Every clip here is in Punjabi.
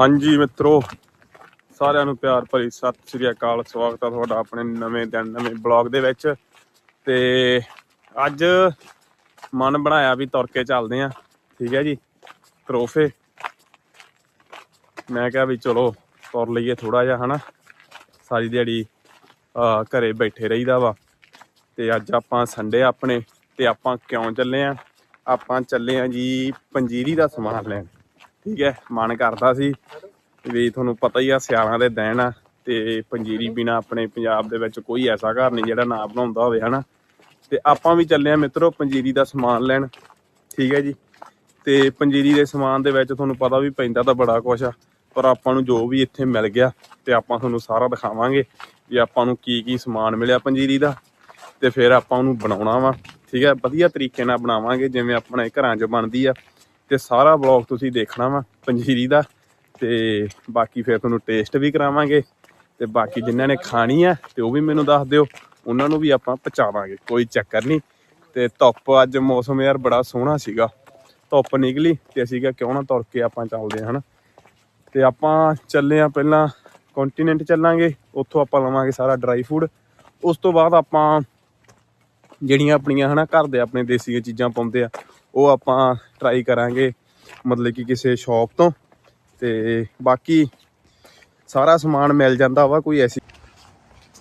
ਹਾਂਜੀ ਮਿੱਤਰੋ, ਸਾਰਿਆਂ ਨੂੰ ਪਿਆਰ ਭਰੀ ਸਤਿ ਸ੍ਰੀ ਅਕਾਲ। ਸਵਾਗਤ ਹੈ ਤੁਹਾਡਾ ਆਪਣੇ ਨਵੇਂ ਦਿਨ, ਨਵੇਂ ਬਲੌਗ ਦੇ ਵਿੱਚ। ਤੇ ਅੱਜ ਮਨ ਬਣਾਇਆ ਵੀ ਤੁਰ ਕੇ ਚੱਲਦੇ ਆ, ਠੀਕ ਹੈ ਜੀ? ਕਰੋਫੇ। ਮੈਂ ਕਿਹਾ ਵੀ ਚਲੋ ਤੁਰ ਲਈਏ ਥੋੜਾ ਜਿਹਾ, ਹਨਾ? ਸਾਰੀ ਦਿਹਾੜੀ ਘਰੇ ਬੈਠੇ ਰਹੀਦਾ ਵਾ। ਤੇ ਅੱਜ ਆਪਾਂ ਸੰਡੇ ਆਪਣੇ, ਤੇ ਆਪਾਂ ਕਿਉਂ ਚੱਲੇ ਆ? ਆਪਾਂ ਚੱਲੇ ਆ ਜੀ ਪੰਜੀਰੀ ਦਾ ਸਮਾਨ ਲੈਣ। ਠੀਕ ਹੈ, ਮਨ ਕਰਦਾ ਸੀ ਵੀ ਤੁਹਾਨੂੰ ਪਤਾ ਹੀ ਆ ਸਿਆਲਾਂ ਦੇ ਦਿਨ ਆ ਤੇ ਪੰਜੀਰੀ ਬਿਨਾ ਆਪਣੇ ਪੰਜਾਬ ਦੇ ਵਿੱਚ ਕੋਈ ਐਸਾ ਘਰ ਨਹੀਂ ਜਿਹੜਾ ਨਾ ਬਣਾਉਂਦਾ ਹੋਵੇ, ਹਨਾ? ਤੇ ਆਪਾਂ ਵੀ ਚੱਲੇ ਆ ਮਿੱਤਰੋ ਪੰਜੀਰੀ ਦਾ ਸਮਾਨ ਲੈਣ, ਠੀਕ ਹੈ ਜੀ? ਤੇ ਪੰਜੀਰੀ ਦੇ ਸਮਾਨ ਦੇ ਵਿੱਚ ਤੁਹਾਨੂੰ ਪਤਾ ਵੀ ਪੈਂਦਾ ਤਾਂ ਬੜਾ ਕੁਛ ਆ, ਪਰ ਆਪਾਂ ਨੂੰ ਜੋ ਵੀ ਇੱਥੇ ਮਿਲ ਗਿਆ ਤੇ ਆਪਾਂ ਤੁਹਾਨੂੰ ਸਾਰਾ ਦਿਖਾਵਾਂਗੇ ਵੀ ਆਪਾਂ ਨੂੰ ਕੀ ਕੀ ਸਮਾਨ ਮਿਲਿਆ ਪੰਜੀਰੀ ਦਾ ਤੇ ਫਿਰ ਆਪਾਂ ਉਹਨੂੰ ਬਣਾਉਣਾ ਵਾ, ਠੀਕ ਹੈ? ਵਧੀਆ ਤਰੀਕੇ ਨਾਲ ਬਣਾਵਾਂਗੇ, ਜਿਵੇਂ ਆਪਣੇ ਘਰਾਂ 'ਚ ਬਣਦੀ ਆ। ਤੇ ਸਾਰਾ ਵਲੌਗ ਤੁਸੀਂ ਦੇਖਣਾ ਵਾ ਪੰਜੀਰੀ ਦਾ ਤੇ ਬਾਕੀ ਫਿਰ ਤੁਹਾਨੂੰ ਟੇਸਟ ਵੀ ਕਰਾਵਾਂਗੇ ਤੇ ਬਾਕੀ ਜਿਨ੍ਹਾਂ ਨੇ ਖਾਣੀ ਆ ਤੇ ਉਹ ਵੀ ਮੈਨੂੰ ਦੱਸ ਦਿਓ, ਉਹਨਾਂ ਨੂੰ ਵੀ ਆਪਾਂ ਪਹੁੰਚਾਵਾਂਗੇ, ਕੋਈ ਚੱਕਰ ਨਹੀਂ। ਤੇ ਧੁੱਪ ਅੱਜ ਮੌਸਮ ਯਾਰ ਬੜਾ ਸੋਹਣਾ ਸੀਗਾ, ਧੁੱਪ ਨਿਕਲੀ ਤੇ ਅਸੀਂ ਕਿਹਾ ਕਿਉਂ ਨਾ ਤੁਰ ਕੇ ਆਪਾਂ ਚੱਲਦੇ ਹਾਂ, ਹਨਾ। ਤੇ ਆਪਾਂ ਚੱਲੇ ਆ ਪਹਿਲਾਂ ਕੰਟੀਨੈਂਟ ਚੱਲਾਂਗੇ, ਉੱਥੋਂ ਆਪਾਂ ਲਵਾਂਗੇ ਸਾਰਾ ਡਰਾਈ ਫੂਡ ਉਸ ਤੋਂ ਬਾਅਦ ਆਪਾਂ ਜਿਹੜੀਆਂ ਆਪਣੀਆਂ, ਹਨਾ, ਘਰ ਦੇ ਆਪਣੇ ਦੇਸੀ ਚੀਜ਼ਾਂ ਪਾਉਂਦੇ ਆ ਉਹ ਆਪਾਂ ਟਰਾਈ ਕਰਾਂਗੇ, ਮਤਲਬ ਕਿ ਕਿਸੇ ਸ਼ਾਪ ਤੋਂ। ਤੇ ਬਾਕੀ ਸਾਰਾ ਸਮਾਨ ਮਿਲ ਜਾਂਦਾ ਵਾ ਕੋਈ ਐਸੀ।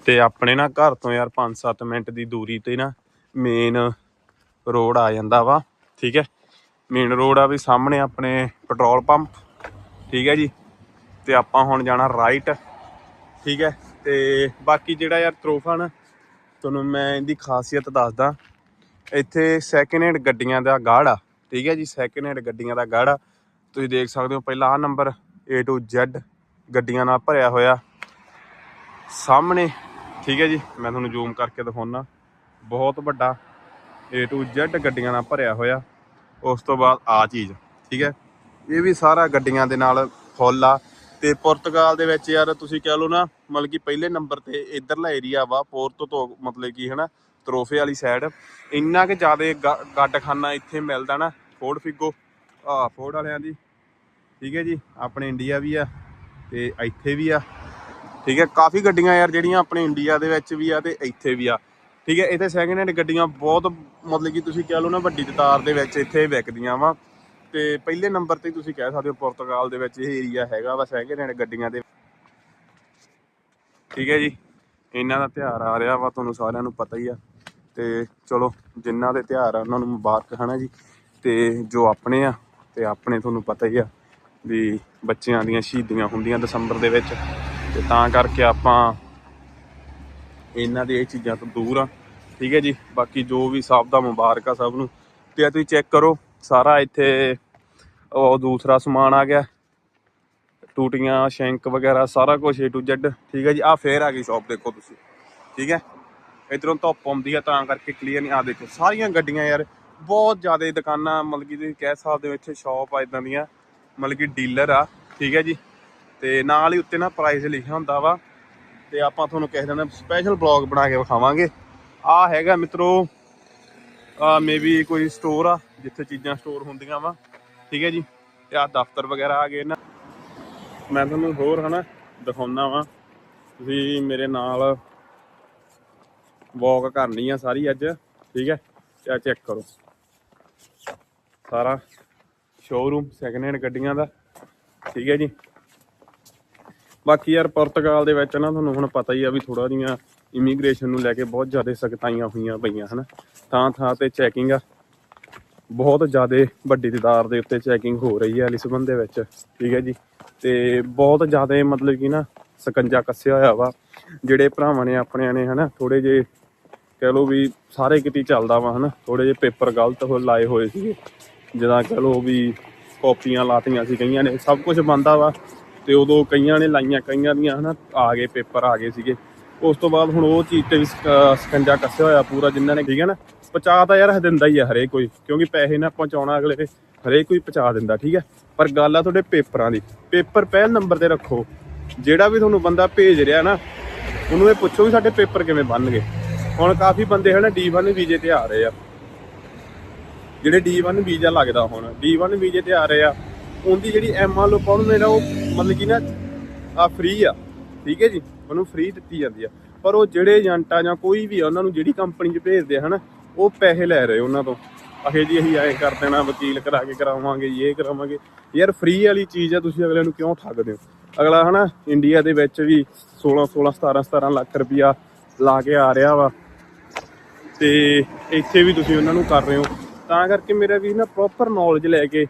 ਤੇ ਆਪਣੇ ਨਾ ਘਰ ਤੋਂ ਯਾਰ 5-7 ਮਿੰਟ ਦੀ ਦੂਰੀ ਤੇ ਨਾ ਮੇਨ ਰੋਡ ਆ ਜਾਂਦਾ ਵਾ, ਠੀਕ ਹੈ? ਮੇਨ ਰੋਡ ਆ ਵੀ ਸਾਹਮਣੇ ਆਪਣੇ ਪੈਟਰੋਲ ਪੰਪ ਠੀਕ ਹੈ ਜੀ? ਤੇ ਆਪਾਂ ਹੁਣ ਜਾਣਾ ਰਾਈਟ ਠੀਕ ਹੈ? ਤੇ ਬਾਕੀ ਜਿਹੜਾ ਯਾਰ ਤਰੋਫਾ ਨਾ, ਤੁਹਾਨੂੰ ਮੈਂ ਇਹਦੀ ਖਾਸੀਅਤ ਦੱਸਦਾ। ਇੱਥੇ ਸੈਕਿੰਡ ਹੈਂਡ ਗੱਡੀਆਂ ਦਾ ਗਾੜ ਆ, ਠੀਕ ਹੈ ਜੀ ਸੈਕਿੰਡ ਹੈਂਡ ਗੱਡੀਆਂ ਦਾ ਗਾੜ ਆ। ਤੁਸੀਂ ਦੇਖ ਸਕਦੇ ਹੋ ਪਹਿਲਾ ਆ ਨੰਬਰ A to Z ਗੱਡੀਆਂ ਨਾਲ ਭਰਿਆ ਹੋਇਆ। ਸਾਹਮਣੇ, ਠੀਕ ਹੈ ਜੀ, ਮੈਂ ਤੁਹਾਨੂੰ ਜ਼ੂਮ ਕਰਕੇ ਦਿਖਾਉਣਾ ਬਹੁਤ ਵੱਡਾ A to Z ਗੱਡੀਆਂ ਨਾਲ ਭਰਿਆ ਹੋਇਆ। ਉਸ ਤੋਂ ਬਾਅਦ ਆ ਚੀਜ਼, ਠੀਕ ਹੈ, ਇਹ ਵੀ ਸਾਰਾ ਗੱਡੀਆਂ ਦੇ ਨਾਲ ਫੁੱਲ ਆ। ਤੇ ਪੁਰਤਗਾਲ ਦੇ ਵਿੱਚ ਯਾਰ ਤੁਸੀਂ ਕਹਿ ਲਓ ਨਾ, ਮਤਲਬ ਕਿ ਪਹਿਲੇ ਨੰਬਰ ਤੇ ਇਧਰਲਾ ਏਰੀਆ ਵਾ ਪੋਰਤੋ ਤੋਂ ਮਤਲਬ ਕਿ ਹਨਾ ਤਰੋਫੇ ਵਾਲੀ ਸਾਈਡ ਇੰਨਾ ਕਿ ਜ਼ਿਆਦਾ ਗੱਡਖਾਨਾ ਇੱਥੇ ਮਿਲਦਾ ਨਾ, ਫੋਰਡ ਫਿਗੋ। ਆ ਫੋਰਡ ਵਾਲਿਆਂ ਦੀ। ਠੀਕ ਹੈ ਜੀ, ਆਪਣੇ ਇੰਡੀਆ ਵੀ ਆ ਤੇ ਇੱਥੇ ਵੀ ਆ। ਠੀਕ ਹੈ, ਕਾਫੀ ਗੱਡੀਆਂ ਯਾਰ ਜਿਹੜੀਆਂ ਆਪਣੇ ਇੰਡੀਆ ਦੇ ਵਿੱਚ ਵੀ ਆ ਤੇ ਇੱਥੇ ਵੀ ਆ। ਠੀਕ ਹੈ, ਇੱਥੇ ਸੈਕਿੰਡ ਹੈਂਡ ਗੱਡੀਆਂ ਬਹੁਤ, ਮਤਲਬ ਕਿ ਤੁਸੀਂ ਕਹਿ ਲਓ ਨਾ ਵੱਡੀ ਤਾਦਾਦ ਦੇ ਵਿੱਚ ਇੱਥੇ ਵਿਕਦੀਆਂ ਵਾ। ਤੇ ਪਹਿਲੇ ਨੰਬਰ ਤੇ ਤੁਸੀਂ ਕਹਿ ਸਕਦੇ ਹੋ ਪੁਰਤਗਾਲ ਦੇ ਵਿੱਚ ਇਹ ਏਰੀਆ ਹੈਗਾ ਵਾ ਸੈਕਿੰਡ ਹੈਂਡ ਗੱਡੀਆਂ ਦੇ। ਠੀਕ ਹੈ ਜੀ, ਇਹਨਾਂ ਦਾ ਤਿਉਹਾਰ ਆ ਰਿਹਾ ਵਾ, ਤੁਹਾਨੂੰ ਸਾਰਿਆਂ ਨੂੰ ਪਤਾ ਹੀ ਆ। ਤੇ ਚਲੋ ਜਿਨ੍ਹਾਂ ਦੇ ਤਿਉਹਾਰ ਆ, ਉਹਨਾਂ ਨੂੰ ਮੁਬਾਰਕ, ਹਨਾ ਜੀ? ਤੇ ਜੋ ਆਪਣੇ ਆ, ਤੇ ਆਪਣੇ ਤੁਹਾਨੂੰ ਪਤਾ ਹੀ ਆ ਵੀ ਬੱਚਿਆਂ ਦੀਆਂ ਸ਼ਹੀਦੀਆਂ ਹੁੰਦੀਆਂ ਦਸੰਬਰ ਦੇ ਵਿੱਚ। ਤੇ ਤਾਂ ਕਰਕੇ ਆਪਾਂ ਇਹਨਾਂ ਦੇ ਇਹ ਚੀਜ਼ਾਂ ਤੋਂ ਦੂਰ ਆ। ਠੀਕ ਹੈ ਜੀ? ਬਾਕੀ ਜੋ ਵੀ ਸਭ ਦਾ ਮੁਬਾਰਕ ਆ ਸਭ ਨੂੰ। ਤੇ ਆ ਤੁਸੀਂ ਚੈੱਕ ਕਰੋ, ਸਾਰਾ ਇੱਥੇ ਉਹ ਦੂਸਰਾ ਸਮਾਨ ਆ ਗਿਆ। ਟੂਟੀਆਂ, ਸ਼ੈਂਕ ਵਗੈਰਾ, ਸਾਰਾ ਕੁਝ A to Z ਠੀਕ ਹੈ ਜੀ? ਆ ਫੇਰ ਆ ਗਈ ਸ਼ਾਪ ਦੇਖੋ ਤੁਸੀਂ। ਠੀਕ ਹੈ? ਇਧਰੋਂ ਧੁੱਪ ਆਉਂਦੀ ਆ ਤਾਂ ਕਰਕੇ ਕਲੀਅਰ ਨਹੀਂ। ਆ ਦੇਖੋ, ਸਾਰੀਆਂ ਗੱਡੀਆਂ ਯਾਰ, ਬਹੁਤ ਜ਼ਿਆਦਾ ਦੁਕਾਨਾਂ, ਮਤਲਬ ਕਿ ਤੁਸੀਂ ਕਹਿ ਸਕਦੇ ਹੋ ਇੱਥੇ ਸ਼ਾਪ ਆ, ਇਦਾਂ ਦੀਆਂ, ਮਤਲਬ ਕਿ ਡੀਲਰ ਆ, ਠੀਕ ਹੈ ਜੀ। ਤੇ ਨਾਲ ਹੀ ਉੱਤੇ ਨਾ ਪ੍ਰਾਈਸ ਲਿਖਿਆ ਹੁੰਦਾ ਵਾ, ਤੇ ਆਪਾਂ ਤੁਹਾਨੂੰ ਕਿਸੇ ਦਿਨ ਸਪੈਸ਼ਲ ਬਲੌਗ ਬਣਾ ਕੇ ਵਿਖਾਵਾਂਗੇ। ਆ ਹੈਗਾ ਮਿੱਤਰੋ ਆ ਮੇਬੀ ਕੋਈ ਸਟੋਰ ਆ, ਜਿੱਥੇ ਚੀਜ਼ਾਂ ਸਟੋਰ ਹੁੰਦੀਆਂ ਵਾ, ਠੀਕ ਹੈ ਜੀ। ਤੇ ਆ ਦਫ਼ਤਰ ਵਗੈਰਾ ਆ ਗਏ ਨਾ। ਮੈਂ ਤੁਹਾਨੂੰ ਹੋਰ ਹਨਾ ਦਿਖਾਉਣਾ ਵਾ, ਤੁਸੀਂ ਮੇਰੇ ਨਾਲ ਵਾਕ ਕਰਨੀ ਆ ਸਾਰੀ ਅੱਜ, ਠੀਕ ਹੈ? ਤੇ ਆ ਚੈੱਕ ਕਰੋ। ਸਾਰਾ ਸ਼ੋਰੂਮ ਸੈਕਿੰਡ ਹੈਂਡ ਗੱਡੀਆਂ ਦਾ, ਠੀਕ ਹੈ ਜੀ? ਬਾਕੀ ਯਾਰ ਪੁਰਤਗਾਲ ਦੇ ਵਿੱਚ ਨਾ ਤੁਹਾਨੂੰ ਹੁਣ ਪਤਾ ਹੀ ਆ ਵੀ ਥੋੜਾ ਜੀਆਂ ਇਮੀਗ੍ਰੇਸ਼ਨ ਨੂੰ ਲੈ ਕੇ ਬਹੁਤ ਜ਼ਿਆਦਾ ਸਖਤਾਈਆਂ ਹੋਈਆਂ ਪਈਆਂ, ਹਨਾ? ਥਾਂ ਥਾਂ ਤੇ ਚੈਕਿੰਗ ਆ। ਬਹੁਤ ਜ਼ਿਆਦਾ ਵੱਡੀ ਤਾਦਾਦ ਦੇ ਉੱਤੇ ਚੈਕਿੰਗ ਹੋ ਰਹੀ ਹੈ ਲਿਸਬਨ ਦੇ ਵਿੱਚ, ਠੀਕ ਹੈ ਜੀ? ਤੇ ਬਹੁਤ ਜ਼ਿਆਦਾ ਮਤਲਬ ਕਿ ਨਾ ਸਕੰਜਾ ਕੱਸਿਆ ਹੋਇਆ ਵਾ। ਜਿਹੜੇ ਭਰਾਵਾਂ ਨੇ, ਆਪਣਿਆਂ ਨੇ, ਹਨਾ? ਥੋੜੇ ਜੇ ਕਹਿ ਲਓ ਵੀ ਸਾਰੇ ਕਿਤੇ ਚੱਲਦਾ ਵਾ, ਹਨਾ? ਥੋੜੇ ਜਿਹੇ ਪੇਪਰ ਗਲਤ ਹੋ ਲਾਏ ਹੋਏ ਸੀਗੇ। ਜਿੱਦਾਂ ਕਹਿ ਲਓ ਵੀ ਕਾਪੀਆਂ ਲਾਤੀਆਂ ਸੀ ਕਈਆਂ ਨੇ, ਸਭ ਕੁਝ ਬੰਦਾ ਵਾ। ਤੇ ਉਦੋਂ ਕਈਆਂ ਨੇ ਲਾਈਆਂ, ਕਈਆਂ ਦੀਆਂ, ਹਨਾ? ਆ ਗਏ ਪੇਪਰ, ਆ ਗਏ ਸੀਗੇ। ਉਸ ਤੋਂ ਬਾਅਦ ਹੁਣ ਉਹ ਚੀਜ਼ ਤੇ ਵੀ ਸਕੰਜਾ ਕੱਸਿਆ ਹੋਇਆ ਪੂਰਾ ਜਿਨ੍ਹਾਂ ਨੇ, ਠੀਕ ਹੈ ਨਾ? ਪਹੁੰਚਾ ਤਾਂ ਯਾਰ ਦਿੰਦਾ ਹੀ ਆ ਹਰੇਕ ਕੋਈ, ਕਿਉਂਕਿ ਪੈਸੇ ਨਾ ਪਹੁੰਚਾਉਣਾ ਅਗਲੇ ਹਰੇਕ ਕੋਈ ਪਹੁੰਚਾ ਦਿੰਦਾ, ਠੀਕ ਹੈ? ਪਰ ਗੱਲ ਆ ਤੁਹਾਡੇ ਪੇਪਰਾਂ ਦੀ। ਪੇਪਰ ਪਹਿਲ ਨੰਬਰ ਤੇ ਰੱਖੋ। ਜਿਹੜਾ ਵੀ ਤੁਹਾਨੂੰ ਬੰਦਾ ਭੇਜ ਰਿਹਾ ਨਾ, ਉਹਨੂੰ ਇਹ ਪੁੱਛੋ ਵੀ ਸਾਡੇ ਪੇਪਰ ਕਿਵੇਂ ਬਣ ਗਏ ਹੁਣ ਕਾਫੀ ਬੰਦੇ ਹਨ D1 ਵੀਜ਼ੇ ਤੇ ਆ ਰਹੇ ਆ। ਜਿਹੜੇ D1 ਵੀਜ਼ਾ ਲੱਗਦਾ ਹੁਣ D1 ਵੀਜ਼ੇ ਤੇ ਆ ਰਹੇ ਆ, ਉਹਦੀ ਜਿਹੜੀ ਐਮ ਆਲ ਆਪਾਂ ਨੂੰ ਜਿਹੜਾ ਉਹ ਮਤਲਬ ਕਿ ਨਾ ਆ ਫ੍ਰੀ ਆ, ਠੀਕ ਹੈ ਜੀ? ਉਹਨੂੰ ਫ੍ਰੀ ਦਿੱਤੀ ਜਾਂਦੀ ਆ। ਪਰ ਉਹ ਜਿਹੜੇ ਏਜੰਟ ਆ ਜਾਂ ਕੋਈ ਵੀ ਆ, ਉਹਨਾਂ ਨੂੰ ਜਿਹੜੀ ਕੰਪਨੀ 'ਚ ਭੇਜਦੇ ਆ ਹਨਾ, ਉਹ ਪੈਸੇ ਲੈ ਰਹੇ ਉਹਨਾਂ ਤੋਂ। ਆਖੇ ਜੀ, ਅਸੀਂ ਐਂ ਕਰ ਦੇਣਾ, ਵਕੀਲ ਕਰਾ ਕੇ ਕਰਾਵਾਂਗੇ, ਇਹ ਕਰਾਵਾਂਗੇ। ਯਾਰ ਫ੍ਰੀ ਵਾਲੀ ਚੀਜ਼ ਆ, ਤੁਸੀਂ ਅਗਲੇ ਨੂੰ ਕਿਉਂ ਠੱਗਦੇ ਹੋ? ਅਗਲਾ ਹਨਾ ਇੰਡੀਆ ਦੇ ਵਿੱਚ ਵੀ 16 16 17 17 ਲੱਖ ਰੁਪਇਆ ਲਾ ਕੇ ਆ ਰਿਹਾ ਵਾ। ਤੇ ਇੱਥੇ ਵੀ ਤੁਸੀਂ ਉਹਨਾਂ ਨੂੰ ਕਰ ਰਹੇ ਹੋ। ਤਾਂ ਕਰਕੇ ਮੇਰਾ ਵੀ ਨਾ ਪ੍ਰੋਪਰ ਨੌਲੇਜ ਲੈ ਕੇ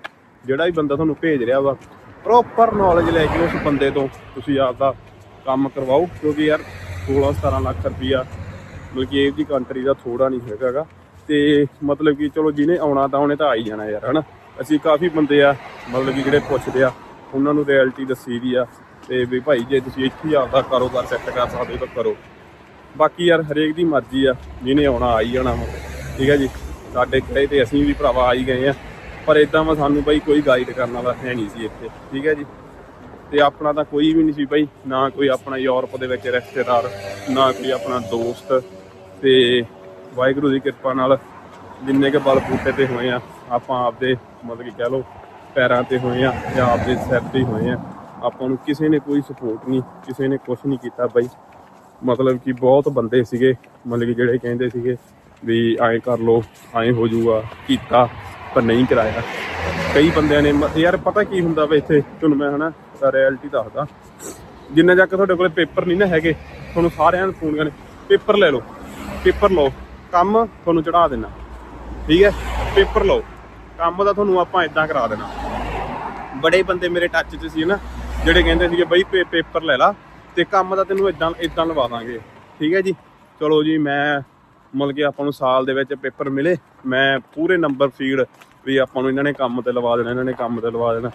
ਜਿਹੜਾ ਵੀ ਬੰਦਾ ਤੁਹਾਨੂੰ ਭੇਜ ਰਿਹਾ ਵਾ ਪ੍ਰੋਪਰ ਨੌਲੇਜ ਲੈ ਕੇ ਉਸ ਬੰਦੇ ਤੋਂ ਤੁਸੀਂ ਆਪਦਾ ਕੰਮ ਕਰਵਾਓ, ਕਿਉਂਕਿ ਯਾਰ 16 17 ਲੱਖ ਰੁਪਈਆ ਮਤਲਬ ਕਿ ਇਹ ਦੀ ਕੰਟਰੀ ਦਾ ਥੋੜਾ ਨਹੀਂ ਹੈਗਾਗਾ ਤੇ ਮਤਲਬ ਕਿ ਚਲੋ ਜਿਹਨੇ ਆਉਣਾ ਤਾਂ ਉਹਨੇ ਤਾਂ ਆ ਹੀ ਜਾਣਾ ਯਾਰ, ਹਨਾ? ਅਸੀਂ ਕਾਫੀ ਬੰਦੇ ਆ, ਮਤਲਬ ਕਿ ਜਿਹੜੇ ਪੁੱਛਦੇ ਆ, ਉਹਨਾਂ ਨੂੰ ਰਿਐਲਿਟੀ ਦੱਸੀ ਦੀ ਆ। ਤੇ ਵੀ ਭਾਈ ਜੇ ਤੁਸੀਂ ਇੱਥੇ ਆਪਦਾ ਕਾਰੋਬਾਰ ਸੈੱਟ ਕਰ ਸਕਦੇ ਹੋ ਤਾਂ ਕਰੋ। ਬਾਕੀ ਯਾਰ ਹਰੇਕ ਦੀ ਮਰਜ਼ੀ ਆ, ਜਿਹਨੇ ਆਉਣਾ ਆਈ ਜਾਣਾ ਵਾ। ਠੀਕ ਹੈ ਜੀ? ਸਾਡੇ ਕਹੇ ਤੇ ਅਸੀਂ ਵੀ ਭਰਾਵਾ ਆਈ ਗਏ ਆ। ਪਰ ਇਦਾਂ ਵਾ ਸਾਨੂੰ ਬਾਈ ਕੋਈ ਗਾਈਡ ਕਰਨ ਵਾਲਾ ਹੈ ਨਹੀਂ ਸੀ ਇੱਥੇ। ਠੀਕ ਹੈ ਜੀ? ਤੇ ਆਪਣਾ ਤਾਂ ਕੋਈ ਵੀ ਨਹੀਂ ਸੀ ਬਈ, ਨਾ ਕੋਈ ਆਪਣਾ ਯੂਰਪ ਦੇ ਵਿੱਚ ਰਿਸ਼ਤੇਦਾਰ, ਨਾ ਕੋਈ ਆਪਣਾ ਦੋਸਤ। ਤੇ ਵਾਹਿਗੁਰੂ ਦੀ ਕਿਰਪਾ ਨਾਲ ਜਿੰਨੇ ਕੇ ਬਲ ਬੂਟੇ ਤੇ ਹੋਏ ਆ, ਆਪਾਂ ਆਪਦੇ ਮਤਲਬ ਕਿ ਕਹਿ ਲਓ, ਪੈਰਾਂ ਤੇ ਹੋਏ ਆ ਜਾਂ ਆਪਦੇ ਸਿਰ ਤੇ ਹੋਏ ਆ। ਆਪਾਂ ਨੂੰ ਕਿਸੇ ਨੇ ਕੋਈ ਸਪੋਰਟ ਨਹੀਂ, ਕਿਸੇ ਨੇ ਕੁਝ ਨਹੀਂ ਕੀਤਾ ਬਾਈ। ਮਤਲਬ ਕਿ ਬਹੁਤ ਬੰਦੇ ਸੀਗੇ, ਮਤਲਬ ਕਿ ਜਿਹੜੇ ਕਹਿੰਦੇ ਸੀਗੇ ਵੀ ਐਂ ਕਰ ਲੋ ਐਂ ਹੋ ਜਾਊਗਾ, ਕੀਤਾ, ਪਰ ਨਹੀਂ ਕਰਾਇਆ। ਕਈ ਬੰਦਿਆਂ ਨੇ ਮ- ਯਾਰ ਪਤਾ ਕੀ ਹੁੰਦਾ ਵਾ ਇੱਥੇ? ਤੁਹਾਨੂੰ ਮੈਂ ਹਨਾ ਰਿਐਲਿਟੀ ਦੱਸਦਾ। ਜਿੰਨਾ ਚੱਕ ਤੁਹਾਡੇ ਕੋਲੇ ਪੇਪਰ ਨਹੀਂ ਨਾ ਹੈਗੇ, ਤੁਹਾਨੂੰ ਸਾਰਿਆਂ ਨੂੰ ਫੋਨ ਕਰਨੇ, ਪੇਪਰ ਲੈ ਲਓ, ਪੇਪਰ ਲਓ, ਕੰਮ ਤੁਹਾਨੂੰ ਚੜਾ ਦੇਣਾ, ਠੀਕ ਹੈ? ਪੇਪਰ ਲਓ, ਕੰਮ ਦਾ ਤੁਹਾਨੂੰ ਆਪਾਂ ਇਦਾਂ ਕਰਾ ਦੇਣਾ। ਬੜੇ ਬੰਦੇ ਮੇਰੇ ਟੱਚ 'ਚ ਸੀ ਨਾ ਜਿਹੜੇ ਕਹਿੰਦੇ ਸੀਗੇ, ਬਈ ਪੇ- ਪੇਪਰ ਲੈ ਲਾ ਤੇ ਕੰਮ ਦਾ ਤੈਨੂੰ ਇਦਾਂ ਇਦਾਂ ਲਵਾ ਦਾਂਗੇ। ਠੀਕ ਹੈ ਜੀ? ਚਲੋ ਜੀ, ਮੈਂ ਮਤਲਬ ਕਿ ਆਪਾਂ ਨੂੰ ਸਾਲ ਦੇ ਵਿੱਚ ਪੇਪਰ ਮਿਲੇ। ਮੈਂ ਪੂਰੇ ਨੰਬਰ ਫੀਡ ਵੀ ਆਪਾਂ ਨੂੰ ਇਹਨਾਂ ਨੇ ਕੰਮ ਤੇ ਲਵਾ ਦੇਣਾ, ਇਹਨਾਂ ਨੇ ਕੰਮ ਤੇ ਲਵਾ ਦੇਣਾ।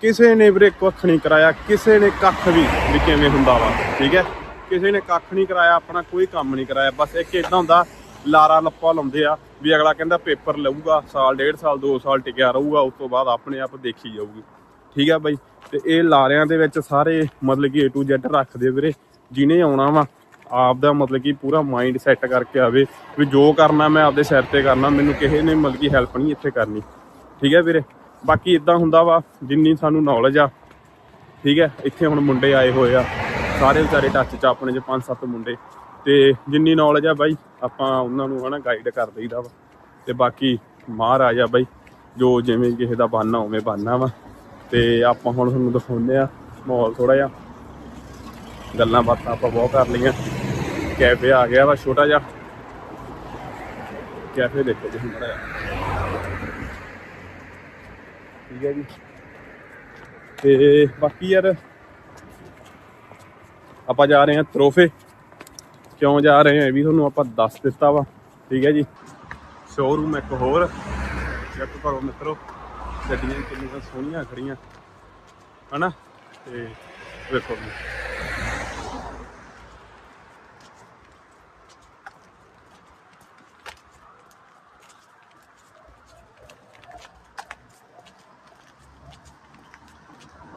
ਕਿਸੇ ਨੇ ਵੀਰੇ ਕੁੱਖ ਨਹੀਂ ਕਰਾਇਆ, ਕਿਸੇ ਨੇ ਕੱਖ ਵੀ ਵੀ ਕਿਵੇਂ ਹੁੰਦਾ ਵਾ। ਠੀਕ ਹੈ? ਕਿਸੇ ਨੇ ਕੱਖ ਨਹੀਂ ਕਰਾਇਆ, ਆਪਣਾ ਕੋਈ ਕੰਮ ਨਹੀਂ ਕਰਾਇਆ। ਬਸ ਇੱਕ ਇਦਾਂ ਹੁੰਦਾ, ਲਾਰਾ ਲੱਪਾ ਲਾਉਂਦੇ ਆ ਵੀ ਅਗਲਾ ਕਹਿੰਦਾ ਪੇਪਰ ਲਊਗਾ, ਸਾਲ, ਡੇਢ ਸਾਲ 2 ਸਾਲ ਟਿਕਿਆ ਰਹੂਗਾ, ਉਸ ਤੋਂ ਬਾਅਦ ਆਪਣੇ ਆਪ ਦੇਖੀ ਜਾਊਗੀ। ਠੀਕ ਆ ਬਾਈ? ਤੇ ਇਹ ਲਾਰਿਆਂ ਦੇ ਵਿੱਚ ਸਾਰੇ ਮਤਲਬ ਕਿ A to Z ਰੱਖਦੇ ਵੀਰੇ ਜਿਹਨੇ ਆਉਣਾ ਵਾ ਆਪ ਦਾ ਮਤਲਬ ਕਿ ਪੂਰਾ ਮਾਈਂਡ ਸੈੱਟ ਕਰਕੇ ਆਵੇ ਵੀ ਜੋ ਕਰਨਾ ਮੈਂ ਆਪਦੇ ਸਿਰ ਤੇ ਕਰਨਾ, ਮੈਨੂੰ ਕਿਸੇ ਨੇ ਮਤਲਬ ਕਿ ਹੈਲਪ ਨਹੀਂ ਇੱਥੇ ਕਰਨੀ। ਠੀਕ ਹੈ ਵੀਰੇ? ਬਾਕੀ ਇਦਾਂ ਹੁੰਦਾ ਵਾ, ਜਿੰਨੀ ਸਾਨੂੰ ਨੌਲੇਜ ਆ, ਠੀਕ ਹੈ ਇੱਥੇ ਹੁਣ ਮੁੰਡੇ ਆਏ ਹੋਏ ਆ, ਸਾਰੇ ਵਿਚਾਰੇ ਟੱਚ ਚ ਆਪਣੇ ਚ ਪੰਜ ਸੱਤ ਮੁੰਡੇ। ਤੇ ਜਿੰਨੀ ਨੌਲੇਜ ਆ ਬਾਈ, ਆਪਾਂ ਉਹਨਾਂ ਨੂੰ ਹਨਾ ਗਾਈਡ ਕਰ ਦਈਦਾ ਵਾ। ਤੇ ਬਾਕੀ ਮਹਾਰਾਜਾ ਬਾਈ, ਜੋ ਜਿਵੇਂ ਕਿਸੇ ਦਾ ਬਾਨਾ ਉਵੇਂ ਬਾਨਾ ਵਾ। ਤੇ ਆਪਾਂ ਹੁਣ ਤੁਹਾਨੂੰ ਦਿਖਾਉਂਦੇ ਆ ਮਾਹੌਲ ਥੋੜਾ ਜਿਹਾ। ਗੱਲਾਂ ਬਾਤਾਂ ਆਪਾਂ ਬਹੁਤ ਕਰ ਲਈਆਂ। ਕੈਫੇ ਆ ਗਿਆ ਵਾ ਛੋਟਾ ਜਿਹਾ। ਕੈਫੇ ਦੇਖੋ ਤੁਸੀਂ ਬੜਾ ਠੀਕ ਹੈ ਜੀ। ਤੇ ਬਾਕੀ ਯਾਰ ਆਪਾਂ ਜਾ ਰਹੇ ਹਾਂ ਤਰੋਫੇ ਕਿਉਂ ਜਾ ਰਹੇ ਹਾਂ ਇਹ ਵੀ ਤੁਹਾਨੂੰ ਆਪਾਂ ਦੱਸ ਦਿੱਤਾ ਵਾ। ਠੀਕ ਹੈ ਜੀ। ਸ਼ੋਰੂਮ ਇੱਕ ਹੋਰ। ਚੈੱਕ ਕਰੋ ਮਿੱਤਰੋ। ਗੱਡੀਆਂ ਕਿੰਨੀਆਂ ਸੋਹਣੀਆਂ ਖੜੀਆਂ। ਹਨਾ? ਤੇ ਵੇਖੋ ਜੀ।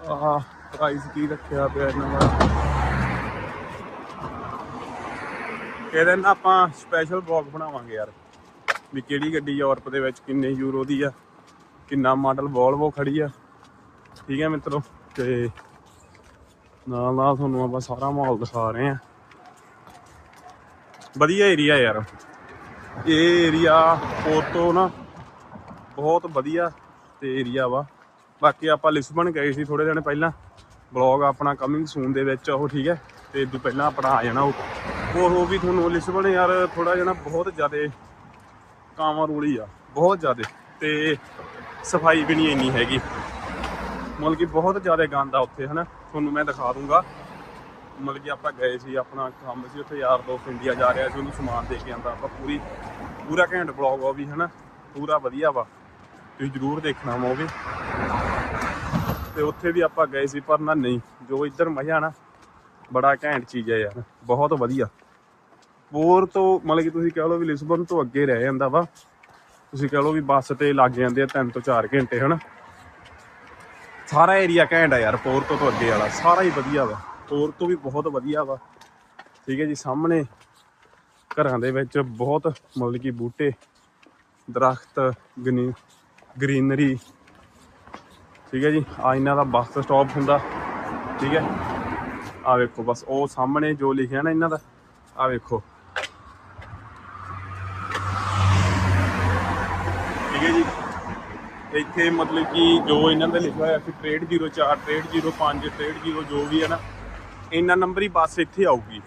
ਆਹ ਪ੍ਰਾਈਸ ਕੀ ਰੱਖਿਆ ਪਿਆ ਇਹਨਾਂ ਦਾ? ਇਹਦੇ ਨਾਲ ਆਪਾਂ ਸਪੈਸ਼ਲ ਬਲੌਗ ਬਣਾਵਾਂਗੇ ਯਾਰ, ਵੀ ਕਿਹੜੀ ਗੱਡੀ ਯੂਰਪ ਦੇ ਵਿੱਚ ਕਿੰਨੇ ਯੂਰੋ ਦੀ ਆ। ਕਿੰਨਾ ਮਾਡਲ ਵੋਲਵੋ ਖੜੀ ਆ। ਠੀਕ ਹੈ ਮਿੱਤਰੋ, ਤੇ ਨਾਲ ਨਾਲ ਤੁਹਾਨੂੰ ਆਪਾਂ ਸਾਰਾ ਮਾਹੌਲ ਦਿਖਾ ਰਹੇ ਆ ਵਧੀਆ ਏਰੀਆ ਯਾਰ। ਇਹ ਏਰੀਆ ਪੋਰਟੋ ਨਾ ਬਹੁਤ ਵਧੀਆ ਤੇ ਏਰੀਆ ਵਾ। ਬਾਕੀ ਆਪਾਂ ਲਿਸਬਨ ਗਏ ਸੀ ਥੋੜੇ ਦਿਨ ਪਹਿਲਾਂ। ਬਲੌਗ ਆਪਣਾ ਕਮਿੰਗ ਸੂਨ ਦੇ ਵਿੱਚ ਉਹ ਠੀਕ ਹੈ, ਤੇ ਇਦੋਂ ਪਹਿਲਾਂ ਆਪਣਾ ਆ ਜਾਣਾ ਉਹ। ਉਹ ਵੀ ਤੁਹਾਨੂੰ ਲਿਸਬਨ ਯਾਰ ਥੋੜਾ ਜਿਹਾ ਨਾ ਬਹੁਤ ਜ਼ਿਆਦਾ ਕਾਵਾਂ ਰੂਲੀ ਆ, ਬਹੁਤ ਜ਼ਿਆਦਾ। ਤੇ ਸਫ਼ਾਈ ਵੀ ਨਹੀਂ ਇੰਨੀ ਹੈਗੀ। ਮਤਲਬ ਕਿ ਬਹੁਤ ਜ਼ਿਆਦਾ ਗੰਦ ਆ ਉੱਥੇ, ਹਨਾ? ਤੁਹਾਨੂੰ ਮੈਂ ਦਿਖਾ ਦੂੰਗਾ। ਮਤਲਬ ਕਿ ਆਪਾਂ ਗਏ ਸੀ, ਆਪਣਾ ਕੰਮ ਸੀ ਉੱਥੇ, ਯਾਰ ਦੋਸਤ ਇੰਡੀਆ ਜਾ ਰਿਹਾ ਸੀ, ਉਹਨੂੰ ਸਮਾਨ ਦੇ ਕੇ ਆਂਦਾ ਆਪਾਂ ਪੂਰੀ, ਪੂਰਾ ਘੈਂਟ ਬਲੌਗ ਆ ਵੀ, ਹਨਾ? ਪੂਰਾ ਵਧੀਆ ਵਾ। ਤੁਸੀਂ ਜ਼ਰੂਰ ਦੇਖਣਾ ਵਾ ਉਹ ਵੀ। ਤੇ ਉੱਥੇ ਵੀ ਆਪਾਂ ਗਏ ਸੀ, ਪਰ ਨਾ ਨਹੀਂ। ਜੋ ਇੱਧਰ ਮਜ਼ਾ ਨਾ, ਬੜਾ ਘੈਂਟ ਚੀਜ਼ ਹੈ ਯਾਰ। ਬਹੁਤ ਵਧੀਆ। ਪੋਰ ਤੋਂ, ਮਤਲਬ ਕਿ ਤੁਸੀਂ ਕਹਿ ਲਓ ਵੀ ਲਿਸਬਨ ਤੋਂ ਅੱਗੇ ਰਹਿ ਜਾਂਦਾ ਵਾ। ਤੁਸੀਂ ਕਹਿ ਲਓ ਵੀ ਬੱਸ ਤੇ ਲੱਗ ਜਾਂਦੇ ਆ 3 ਤੋਂ 4 ਘੰਟੇ, ਹਨਾ? ਸਾਰਾ ਏਰੀਆ ਘੈਂਟ ਆ ਯਾਰ ਪੋਰ ਤੋਂ ਅੱਗੇ ਵਾਲਾ, ਸਾਰਾ ਹੀ ਵਧੀਆ ਵਾ। ਪੋਰ ਤੋਂ ਵੀ ਬਹੁਤ ਵਧੀਆ ਵਾ। ਠੀਕ ਹੈ ਜੀ, ਸਾਹਮਣੇ ਘਰਾਂ ਦੇ ਵਿੱਚ ਬਹੁਤ, ਮਤਲਬ ਕਿ ਬੂਟੇ, ਦਰਖਤ, ਗਨੀ, ਗ੍ਰੀਨਰੀ। ਠੀਕ ਹੈ ਜੀ ਆ ਇਹਨਾਂ ਦਾ ਬੱਸ ਸਟਾਪ ਹੁੰਦਾ। ਠੀਕ ਹੈ। ਆ ਵੇਖੋ, ਬਸ ਉਹ ਸਾਹਮਣੇ ਜੋ ਲਿਖਿਆ ਨਾ ਇਹਨਾਂ ਦਾ ਆ ਵੇਖੋ ਠੀਕ ਹੈ ਜੀ ਇੱਥੇ ਮਤਲਬ ਕਿ ਜੋ ਇਹਨਾਂ ਦਾ ਲਿਖਿਆ ਹੋਇਆ ਕਿ ਟ੍ਰੇਡ 04 ਟ੍ਰੇਡ 05 ਟ੍ਰੇਡ 0 ਜੋ ਵੀ ਹੈ ਨਾ, ਇਹਨਾਂ ਨੰਬਰ ਹੀ ਬੱਸ ਇੱਥੇ ਆਊਗੀ।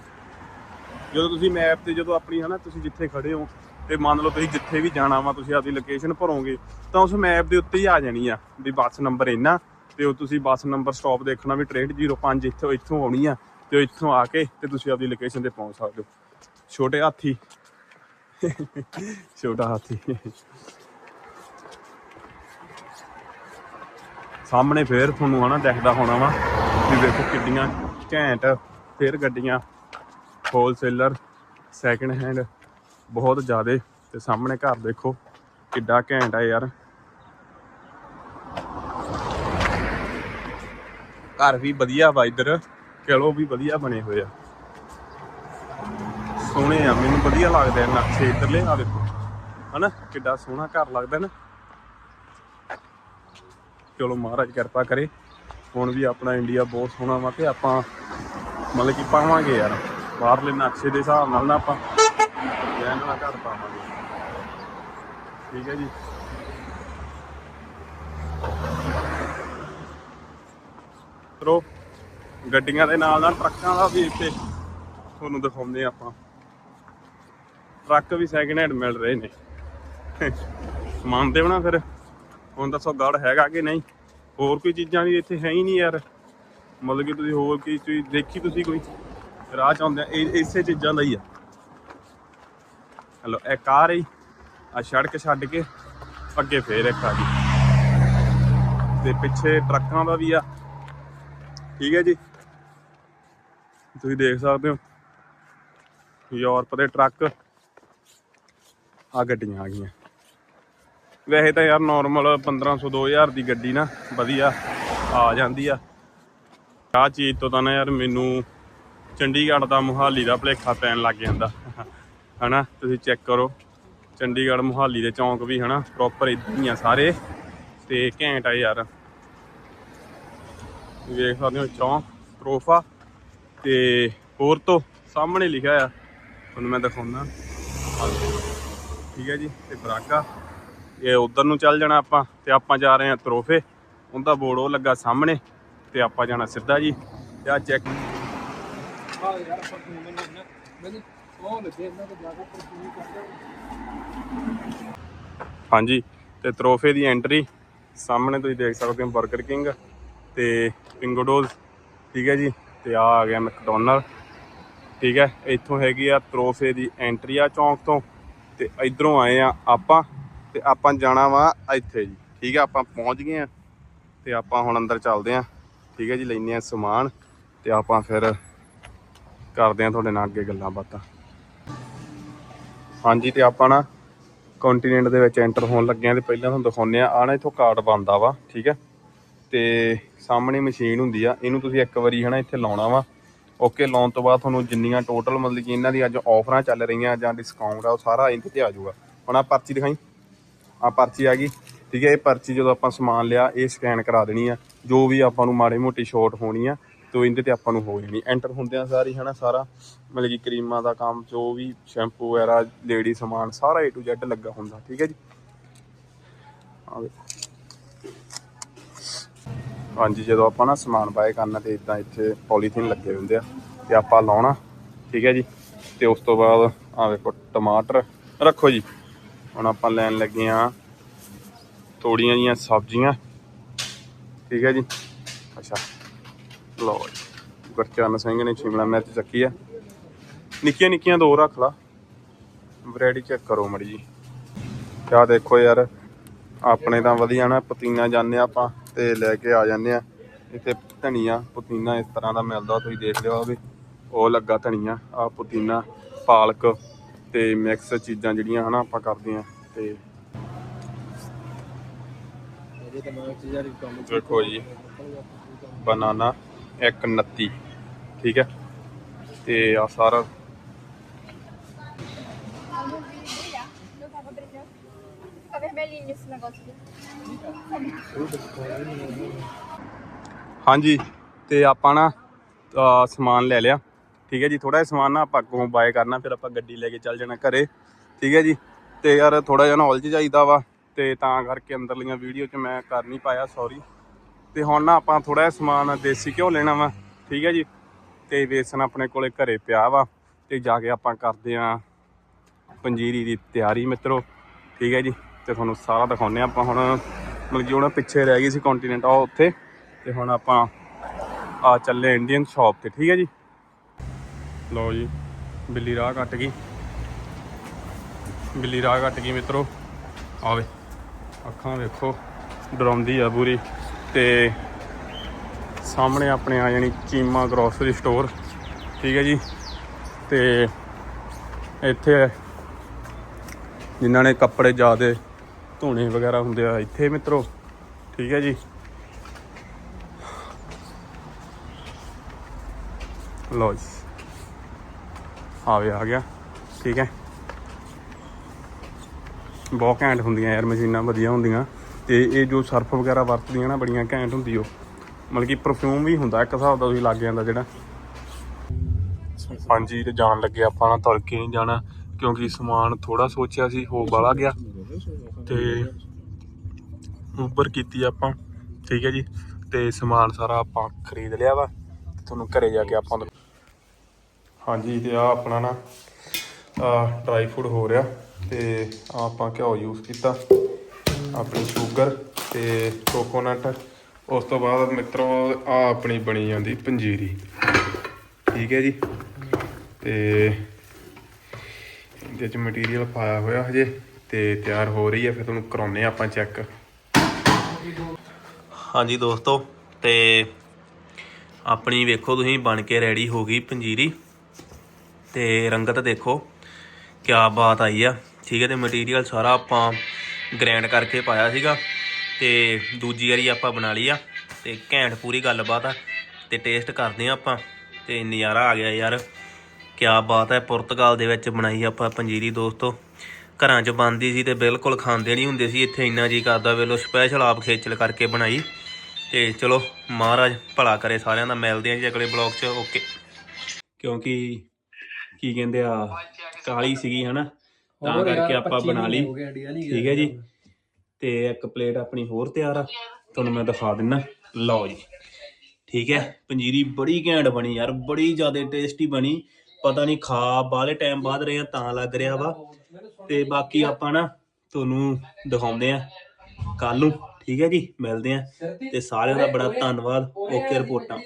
ਜਦੋਂ ਤੁਸੀਂ ਮੈਪ ਤੇ ਜਦੋਂ ਆਪਣੀ ਹਨਾ, ਤੁਸੀਂ ਜਿੱਥੇ ਖੜੇ ਹੋ ਤੇ ਮੰਨ ਲਓ ਤੁਸੀਂ ਜਿੱਥੇ ਵੀ ਜਾਣਾ ਵਾ, ਤੁਸੀਂ ਆਪਦੀ ਲੋਕੇਸ਼ਨ ਭਰੋਗੇ, ਤਾਂ ਉਸ ਮੈਪ ਦੇ ਉੱਤੇ ਹੀ ਆ ਜਾਣੀ ਆ ਵੀ ਬੱਸ ਨੰਬਰ ਇੰਨਾ, ਤੇ ਉਹ ਤੁਸੀਂ ਬੱਸ ਨੰਬਰ ਸਟਾਪ ਦੇਖਣਾ ਵੀ ਟ੍ਰੇਡ 05 ਇੱਥੋਂ ਇੱਥੋਂ ਆਉਣੀ ਆ, ਤੇ ਉਹ ਇੱਥੋਂ ਆ ਕੇ ਤੇ ਤੁਸੀਂ ਆਪਦੀ ਲੋਕੇਸ਼ਨ ਤੇ ਪਹੁੰਚ ਸਕਦੇ ਹੋ। ਛੋਟੇ ਹਾਥੀ। ਛੋਟਾ ਹਾਥੀ। ਸਾਹਮਣੇ ਫੇਰ ਤੁਹਾਨੂੰ ਹਨਾ ਦਿਖਦਾ ਹੋਣਾ ਵਾ ਵੀ ਵੇਖੋ ਕਿੱਡੀਆਂ ਘੈਂਟ ਫੇਰ ਗੱਡੀਆਂ ਹੋਲਸੇਲਰ ਸੈਕਿੰਡ ਹੈਂਡ ਬਹੁਤ ਜ਼ਿਆਦੇ ਤੇ ਸਾਹਮਣੇ ਘਰ ਦੇਖੋ ਕਿੱਡਾ ਘੈਂਟ ਆ ਯਾਰ। ਘਰ ਵੀ ਵਧੀਆ ਵਾ ਇੱਧਰ ਚਲੋ ਵੀ ਵਧੀਆ ਬਣੇ ਹੋਏ ਆ। ਸੋਹਣੇ ਆ, ਮੈਨੂੰ ਵਧੀਆ ਲੱਗਦੇ ਆ ਨਕਸ਼ੇ ਇੱਧਰਲੇ ਆ ਦੇਖੋ। ਹਨਾ, ਕਿੱਡਾ ਸੋਹਣਾ ਘਰ ਲੱਗਦਾ ਨਾ। ਚਲੋ ਮਹਾਰਾਜ ਕਿਰਪਾ ਕਰੇ। ਹੁਣ ਵੀ ਆਪਣਾ ਇੰਡੀਆ ਬਹੁਤ ਸੋਹਣਾ ਵਾ ਤੇ ਆਪਾਂ ਮਤਲਬ ਕਿ ਪਾਵਾਂਗੇ ਯਾਰ। ਬਾਹਰਲੇ ਨਕਸ਼ੇ ਦੇ ਹਿਸਾਬ ਨਾਲ ਨਾ ਆਪਾਂ। ਰਹਿਣ ਵਾਲਾ ਘਰ ਪਾਵਾਂਗੇ। ਠੀਕ ਹੈ ਜੀ। ਤਰੋ ਗੱਡੀਆਂ ਦੇ ਨਾਲ ਨਾਲ ਟਰੱਕਾਂ ਦਾ ਵੀ ਇੱਥੇ ਤੁਹਾਨੂੰ ਦਿਖਾਉਂਦੇ ਆ ਆਪਾਂ। ਟਰੱਕ ਵੀ ਸੈਕਿੰਡ ਹੈਂਡ ਮਿਲ ਰਹੇ ਨੇ। ਮੰਨਦੇ ਹੋ ਨਾ ਫਿਰ। ਹੁਣ ਦੱਸੋ ਗੜ ਹੈਗਾ ਕਿ ਨਹੀਂ? ਹੋਰ ਕੋਈ ਚੀਜ਼ਾਂ ਵੀ ਇੱਥੇ ਹੈ ਹੀ ਨਹੀਂ ਯਾਰ। ਮਤਲਬ ਕਿ ਤੁਸੀਂ ਹੋਰ ਕੀ ਚੀਜ਼ ਦੇਖੀ ਤੁਸੀਂ ਕੋਈ? ਰਾਹ ਚ ਆਉਂਦੇ ਇਹ ਇਸੇ ਚੀਜ਼ਾਂ ਲਈ ਆ। ਹਲੋ ਇਹ ਕਾਰ ਹੀ ਆ ਸੜਕ ਛੱਡ ਕੇ ਅੱਗੇ ਫੇਰ ਇੱਕ ਆ ਗਈ। ਤੇ ਪਿੱਛੇ ਟਰੱਕਾਂ ਦਾ ਵੀ ਆ। ਠੀਕ ਹੈ ਜੀ? ਤੁਸੀਂ ਦੇਖ ਸਕਦੇ ਹੋ। ਯੂਰਪ ਦੇ ਟਰੱਕ ਆ ਗੱਡੀਆਂ ਆ ਗਈਆਂ। ਵੈਸੇ ਤਾਂ ਯਾਰ ਨਾਰਮਲ 1500 2000 ਦੀ ਗੱਡੀ ਨਾ, ਵਧੀਆ, ਆ ਜਾਂਦੀ ਆ। ਆਹ ਚੀਜ਼ ਤੋਂ ਤਾਂ ਨਾ ਯਾਰ ਮੈਨੂੰ ਚੰਡੀਗੜ੍ਹ ਦਾ ਮੁਹਾਲੀ ਦਾ ਭਲੇਖਾ ਪੈਣ ਲੱਗ ਜਾਂਦਾ। ਹਨਾ, ਤੁਸੀਂ ਚੈੱਕ ਕਰੋ। ਚੰਡੀਗੜ੍ਹ, ਮੁਹਾਲੀ ਦੇ ਚੌਂਕ ਵੀ ਹਨਾ ਪ੍ਰੋਪਰ ਇਦਾਂ ਹੀ ਆ ਸਾਰੇ। ਤੇ ਘੈਂਟ ਆ ਯਾਰ। ਵੇਖ ਸਕਦੇ ਹੋ ਚੌਂਕ ਪ੍ਰੋਫਾ ਤੇ ਹੋਰ ਤੋਂ ਸਾਹਮਣੇ ਲਿਖਿਆ ਆ। ਤੁਹਾਨੂੰ ਮੈਂ ਦਿਖਾਉਣਾ ਠੀਕ ਹੈ ਜੀ, ਤੇ ਬਰਾਗਾ। ਇਹ ਉਧਰ ਨੂੰ ਚੱਲ ਜਾਣਾ ਆਪਾਂ ਤੇ ਆਪਾਂ ਜਾ ਰਹੇ ਹਾਂ ਤਰੋਫੇ। ਉਹਦਾ ਬੋਰਡ ਉਹ ਲੱਗਾ ਸਾਹਮਣੇ ਤੇ ਆਪਾਂ ਜਾਣਾ ਸਿੱਧਾ ਜੀ। ਤੇ ਆ ਚੈੱਕ ਹਾਂ ਯਾਰ ਪਰ ਤੂੰ ਮੈਨੂੰ ਨਾ ਮੈਨੂੰ ਉਹ ਲੱਗੇ ਇਹਨਾਂ ਤੋਂ ਜਾ ਕੇ ਪਰਸੂਨ ਕਰਦੇ ਹਾਂਜੀ ਤੇ ਤਰੋਫੇ ਦੀ ਐਂਟਰੀ ਸਾਹਮਣੇ ਤੁਸੀਂ ਦੇਖ ਸਕਦੇ ਹੋ 버ਗਰ ਕਿੰਗ ਤੇ ਪਿੰਗੋਡੋਜ਼ ਠੀਕ ਹੈ ਜੀ? ਤੇ ਆ ਆ ਗਿਆ ਮੈਕਡੋਨਲਡ ਠੀਕ ਹੈ? ਇੱਥੋਂ ਹੈਗੀ ਆ ਤਰੋਫੇ ਦੀ ਐਂਟਰੀ ਆ ਚੌਂਕ ਤੋਂ ਤੇ ਇਧਰੋਂ ਆਏ ਆ ਆਪਾਂ। ਤੇ ਆਪਾਂ ਜਾਣਾ ਵਾ ਇੱਥੇ ਜੀ। ਠੀਕ ਆ, ਆਪਾਂ ਪਹੁੰਚ ਗਏ ਆ ਤੇ ਆਪਾਂ ਹੁਣ ਅੰਦਰ ਚੱਲਦੇ ਆ। ਠੀਕ ਹੈ ਜੀ ਲੈਨੇ ਆ ਸਮਾਨ ਤੇ ਆਪਾਂ ਫਿਰ ਕਰਦੇ ਆ ਤੁਹਾਡੇ ਨਾਲ ਅੱਗੇ ਗੱਲਾਂ ਬਾਤਾਂ। ਹਾਂਜੀ, ਤੇ ਆਪਾਂ ਨਾ ਕੰਟੀਨੈਂਟ ਦੇ ਵਿੱਚ ਐਂਟਰ ਹੋਣ ਲੱਗੇ ਆ ਤੇ ਪਹਿਲਾਂ ਤੁਹਾਨੂੰ ਦਿਖਾਉਂਦੇ ਆ। ਆ ਨਾ ਇਥੋਂ ਕਾਰਡ ਬਣਦਾ ਵਾ, ਠੀਕ ਹੈ ਤੇ ਸਾਹਮਣੇ ਮਸ਼ੀਨ ਹੁੰਦੀ ਆ, ਇਹਨੂੰ ਤੁਸੀਂ ਇੱਕ ਵਾਰੀ ਹਨਾ ਇੱਥੇ ਲਾਉਣਾ ਵਾ। ਓਕੇ, ਲਾਉਣ ਤੋਂ ਬਾਅਦ ਤੁਹਾਨੂੰ ਜਿੰਨੀਆਂ ਟੋਟਲ ਮਤਲਬ ਕਿ ਇਹਨਾਂ ਦੀ ਅੱਜ ਆਫਰਾਂ ਚੱਲ ਰਹੀਆਂ ਜਾਂ ਡਿਸਕਾਊਂਟ ਆ, ਉਹ ਸਾਰਾ ਇਹਦੇ ਤੇ ਆ ਜਾਊਗਾ। ਹੁਣ ਆ ਪਰਚੀ ਦਿਖਾਈ। ਆ ਪਰਚੀ ਆ ਗਈ। ਠੀਕ ਹੈ, ਇਹ ਪਰਚੀ ਜਦੋਂ ਆਪਾਂ ਸਮਾਨ ਲਿਆ, ਇਹ ਸਕੈਨ ਕਰਾ ਦੇਣੀ ਆ। ਜੋ ਵੀ ਆਪਾਂ ਨੂੰ ਮਾੜੀ ਮੋਟੀ ਸ਼ਾਰਟ ਹੋਣੀ ਆ, ਤੋ ਇਹਦੇ ਤੇ ਆਪਾਂ ਨੂੰ ਹੋ ਜਾਣੀ। ਐਂਟਰ ਹੁੰਦਿਆਂ ਸਾਰੀ ਹਨਾ, ਸਾਰਾ। ਮਤਲਬ ਕਿ ਕਰੀਮਾਂ ਦਾ ਕੰਮ, ਜੋ ਵੀ ਸ਼ੈਂਪੂ ਵਗੈਰਾ ਲੇਡੀ ਸਮਾਨ, ਸਾਰਾ A to Z ਲੱਗਾ ਹੁੰਦਾ, ਠੀਕ ਹੈ ਜੀ। ਆ ਵੇਖੋ। ਹਾਂਜੀ, ਜਦੋਂ ਆਪਾਂ ਨਾ ਸਮਾਨ ਬਾਏ ਕਰਨਾ ਤੇ ਇਦਾਂ ਇੱਥੇ ਪੋਲੀਥੀਨ ਲੱਗੇ ਹੁੰਦੇ ਆ, ਤੇ ਆਪਾਂ ਲਾਉਣਾ, ਠੀਕ ਹੈ ਜੀ। ਤੇ ਉਸ ਤੋਂ ਬਾਅਦ ਆ ਵੇਖੋ, ਟਮਾਟਰ ਰੱਖੋ ਜੀ। ਹੁਣ ਆਪਾਂ ਲੈਣ ਲੱਗੇ ਆ ਥੋੜੀਆਂ ਜੀਆਂ ਸਬਜ਼ੀਆਂ। ਠੀਕ ਹੈ ਜੀ। ਅੱਛਾ। ਲਓ ਜੀ। ਗੁਰਚਰਨ ਸਿੰਘ ਨੇ ਸ਼ਿਮਲਾ ਮਿਰਚ ਚੱਕੀ ਆ। ਨਿੱਕੀਆਂ ਨਿੱਕੀਆਂ ਦੋ ਰੱਖ ਲਾ। ਵੈਰਾਈਟੀ ਚੈੱਕ ਕਰੋ ਮੜੀ ਜੀ। ਕਿਆ ਦੇਖੋ ਯਾਰ, ਆਪਣੇ ਤਾਂ ਵਧੀਆ ਨਾ ਪਤੀਨਾ ਜਾਂਦੇ ਆ ਆਪਾਂ ਤੇ ਲੈ ਕੇ ਆ ਜਾਂਦੇ ਆ ਇੱਥੇ ਧਨੀਆ, ਪੁਦੀਨਾ ਇਸ ਤਰ੍ਹਾਂ ਦਾ ਮਿਲਦਾ, ਤੁਸੀਂ ਦੇਖ ਲਿਓ ਵੀ। ਉਹ ਲੱਗਾ ਧਨੀਆ ਆ ਪੁਦੀਨਾ, ਪਾਲਕ। ਤੇ ਮਿਕਸ ਚੀਜ਼ਾਂ ਜਿਹੜੀਆਂ ਹਨਾ ਆਪਾਂ ਕਰਦੇ ਆ ਤੇ ਦੇਖੋ ਜੀ ਬਨਾਨਾ 129 ਠੀਕ ਹੈ ਤੇ ਆ ਸਾਰਾ. ਹਾਂਜੀ ਤੇ ਆਪਾਂ ਨਾ ਸਮਾਨ ਲੈ ਲਿਆ ਠੀਕ ਹੈ ਜੀ ਥੋੜਾ ਜਿਹਾ ਸਮਾਨ ਨਾ ਆਪਾਂ ਅੱਗੋਂ ਬਾਏ ਕਰਨਾ, ਫਿਰ ਆਪਾਂ ਗੱਡੀ ਲੈ ਕੇ ਚੱਲ ਜਾਣਾ ਘਰੇ, ਠੀਕ ਹੈ ਜੀ। ਤੇ ਯਾਰ ਥੋੜਾ ਜਿਹਾ ਨੌਲੇਜ ਚਾਹੀਦਾ ਵਾ, ਤੇ ਤਾਂ ਕਰਕੇ ਅੰਦਰਲੀਆਂ ਵੀਡੀਓ 'ਚ ਮੈਂ ਕਰ ਨਹੀਂ ਪਾਇਆ ਸੌਰੀ ਤੇ ਹੁਣ ਨਾ ਆਪਾਂ ਥੋੜਾ ਜਿਹਾ ਸਮਾਨ ਦੇਸੀ ਘਿਓ ਲੈਣਾ ਵਾ, ਠੀਕ ਹੈ ਜੀ। ਤੇ ਵੇਸਣ ਆਪਣੇ ਕੋਲੇ ਘਰੇ ਪਿਆ ਵਾ, ਤੇ ਜਾ ਕੇ ਆਪਾਂ ਕਰਦੇ ਆਂ ਪੰਜੀਰੀ ਦੀ ਤਿਆਰੀ ਮਿੱਤਰੋ, ਠੀਕ ਹੈ ਜੀ। ਤੇ ਤੁਹਾਨੂੰ ਸਾਰਾ ਦਿਖਾਉਂਦੇ ਹਾਂ ਆਪਾਂ ਹੁਣ, ਮਤਲਬ ਕਿ ਉਹਨਾਂ ਪਿੱਛੇ ਰਹਿ ਗਈ ਸੀ ਕੰਟੀਨੈਂਟ ਆ ਉੱਥੇ। ਤੇ ਹੁਣ ਆਪਾਂ ਆ ਚੱਲੇ ਇੰਡੀਅਨ ਸ਼ਾਪ ਤੇ, ਠੀਕ ਹੈ ਜੀ। ਲਓ ਜੀ, ਬਿੱਲੀ ਰਾਹ ਕੱਟ ਗਈ। ਬਿੱਲੀ ਰਾਹ ਕੱਟ ਗਈ ਮਿੱਤਰੋ। ਆਵੇ ਅੱਖਾਂ ਵੇਖੋ, ਡਰਾਉਂਦੀ ਆ ਪੂਰੀ। ਤੇ ਸਾਹਮਣੇ ਆਪਣੇ ਆ ਜਾਣੀ ਚੀਮਾ ਗਰੋਸਰੀ ਸਟੋਰ ਠੀਕ ਹੈ ਜੀ। ਤੇ ਇੱਥੇ ਜਿਨ੍ਹਾਂ ਨੇ ਕੱਪੜੇ ਜ਼ਿਆਦੇ ਧੋਣੇ ਵਗੈਰਾ ਹੁੰਦੇ ਆ, ਇੱਥੇ ਮਿੱਤਰੋ। ਠੀਕ ਹੈ ਜੀ। ਲਓ ਜੀ। ਆਵੇ ਆ ਗਿਆ, ਠੀਕ ਹੈ। ਬਹੁਤ ਘੈਂਟ ਹੁੰਦੀਆਂ ਯਾਰ ਮਸ਼ੀਨਾਂ, ਵਧੀਆ ਹੁੰਦੀਆਂ। ਤੇ ਇਹ ਜੋ ਸਰਫ ਵਗੈਰਾ ਵਰਤਦੀਆਂ ਨਾ, ਬੜੀਆਂ ਘੈਂਟ ਹੁੰਦੀ ਉਹ। ਮਤਲਬ ਕਿ ਪਰਫਿਊਮ ਵੀ ਹੁੰਦਾ, ਇੱਕ ਹਿਸਾਬ ਦਾ ਤੁਸੀਂ ਲੱਗ ਜਾਂਦਾ ਜਿਹੜਾ। ਹਾਂਜੀ, ਤੇ ਜਾਣ ਲੱਗੇ ਆਪਾਂ ਨਾ ਤੁਰ ਕੇ ਨਹੀਂ ਜਾਣਾ, ਕਿਉਂਕਿ ਸਮਾਨ ਥੋੜਾ ਸੋਚਿਆ ਸੀ ਹੋ ਬਾਲਾ ਗਿਆ। ਤੇ ਉਬਰ ਕੀਤੀ ਆਪਾਂ, ਠੀਕ ਹੈ ਜੀ। ਤੇ ਸਮਾਨ ਸਾਰਾ ਆਪਾਂ ਖਰੀਦ ਲਿਆ ਵਾ, ਤੇ ਤੁਹਾਨੂੰ ਘਰੇ ਜਾ ਕੇ ਆਪਾਂ ਦਿਖਾ- ਹਾਂਜੀ, ਤੇ ਆ ਆਪਣਾ ਨਾ ਡਰਾਈ ਫੂਡ ਹੋ ਰਿਹਾ ਤੇ ਆਹ ਆਪਾਂ ਘਿਓ ਯੂਜ਼ ਕੀਤਾ, ਆਪਣੀ ਸ਼ੂਗਰ ਤੇ ਕੋਕੋਨਟ ਉਸ ਤੋਂ ਬਾਅਦ ਮਿੱਤਰੋ ਆ ਆਪਣੀ ਬਣੀ ਜਾਂਦੀ ਪੰਜੀਰੀ। ਠੀਕ ਹੈ ਜੀ? ਤੇ ਇਹਦੇ ਚ ਮਟੀਰੀਅਲ ਪਾਇਆ ਹੋਇਆ ਹਜੇ, ਤੇ ਤਿਆਰ ਹੋ ਰਹੀ ਹੈ, ਫਿਰ ਤੁਹਾਨੂੰ ਕਰਾਉਨੇ ਆ ਆਪਾਂ ਚੈੱਕ ਹਾਂਜੀ ਦੋਸਤੋ, ਤੇ ਆਪਣੀ ਵੇਖੋ ਤੁਸੀਂ, ਬਣ ਕੇ ਰੈਡੀ ਹੋ ਗਈ ਪੰਜੀਰੀ। ਤੇ ਰੰਗਤ ਦੇਖੋ, ਕਿਆ ਬਾਤ ਆਈ ਆ। ਠੀਕ ਹੈ ਤੇ ਮਟੀਰੀਅਲ ਸਾਰਾ ਆਪਾਂ ਗ੍ਰੈਂਡ ਕਰਕੇ ਪਾਇਆ ਸੀਗਾ ਤੇ ਦੂਜੀ ਵਾਰੀ ਆਪਾਂ ਬਣਾ ਲਈ ਆ ਤੇ ਘੈਂਟ ਪੂਰੀ ਗੱਲਬਾਤ ਆ ਤੇ ਟੇਸਟ ਕਰਦੇ ਆ ਆਪਾਂ ਤੇ ਨਜ਼ਾਰਾ ਆ ਗਿਆ ਯਾਰ। ਕਿਆ ਬਾਤ ਹੈ ਪੁਰਤਗਾਲ ਦੇ ਵਿੱਚ ਬਣਾਈ ਆਪਾਂ ਪੰਜੀਰੀ ਦੋਸਤੋ। ਘਰਾਂ 'ਚ ਬਣਦੀ ਸੀ ਤੇ ਬਿਲਕੁਲ ਖਾਂਦੇ ਨਹੀਂ ਹੁੰਦੇ ਸੀ, ਇੱਥੇ ਇੰਨਾ ਜੀ ਕਰਦਾ ਵੇਲੋ ਸਪੈਸ਼ਲ ਆਪ ਖੇਚਲ ਕਰਕੇ ਬਣਾਈ। ਤੇ ਚਲੋ ਮਹਾਰਾਜ ਭਲਾ ਕਰੇ ਸਾਰਿਆਂ ਦਾ, ਮਿਲਦੇ ਆਂ ਜੀ ਅਗਲੇ ਬਲੌਗ 'ਚ ਓਕੇ ਕਿਉਂਕਿ ਕੀ ਕਹਿੰਦੇ ਆ ਕਾਲੀ ਸੀਗੀ ਹਨਾ ਤਾਂ ਕਰਕੇ ਆਪਾਂ 25 ਬਣਾ ਲਈ। ਠੀਕ ਹੈ ਜੀ। ਤੇ ਇੱਕ ਪਲੇਟ ਆਪਣੀ ਹੋਰ ਤਿਆਰ ਆ ਤੁਹਾਨੂੰ ਮੈਂ ਦਿਖਾ ਦਿੰਨਾ। ਲਓ ਜੀ। ਠੀਕ ਹੈ ਪੰਜੀਰੀ ਬੜੀ ਘੈਂਟ ਬਣੀ ਯਾਰ ਬੜੀ ਜ਼ਿਆਦਾ ਟੇਸਟੀ ਬਣੀ। ਪਤਾ ਨਹੀਂ ਖਾ ਬਾਹਲੇ ਟਾਈਮ ਬਾਅਦ ਰਹੇ ਆ ਤਾਂ ਲੱਗ ਰਿਹਾ ਵਾ। ਤੇ ਬਾਕੀ ਆਪਾਂ ਨਾ ਤੁਹਾਨੂੰ ਦਿਖਾਉਂਦੇ ਆ ਕੱਲ ਨੂੰ। ਠੀਕ ਹੈ ਜੀ ਮਿਲਦੇ ਆ। ਤੇ ਸਾਰਿਆਂ ਦਾ ਬੜਾ ਧੰਨਵਾਦ। ਓਕੇ ਰਿਪੋਰਟਾਂ।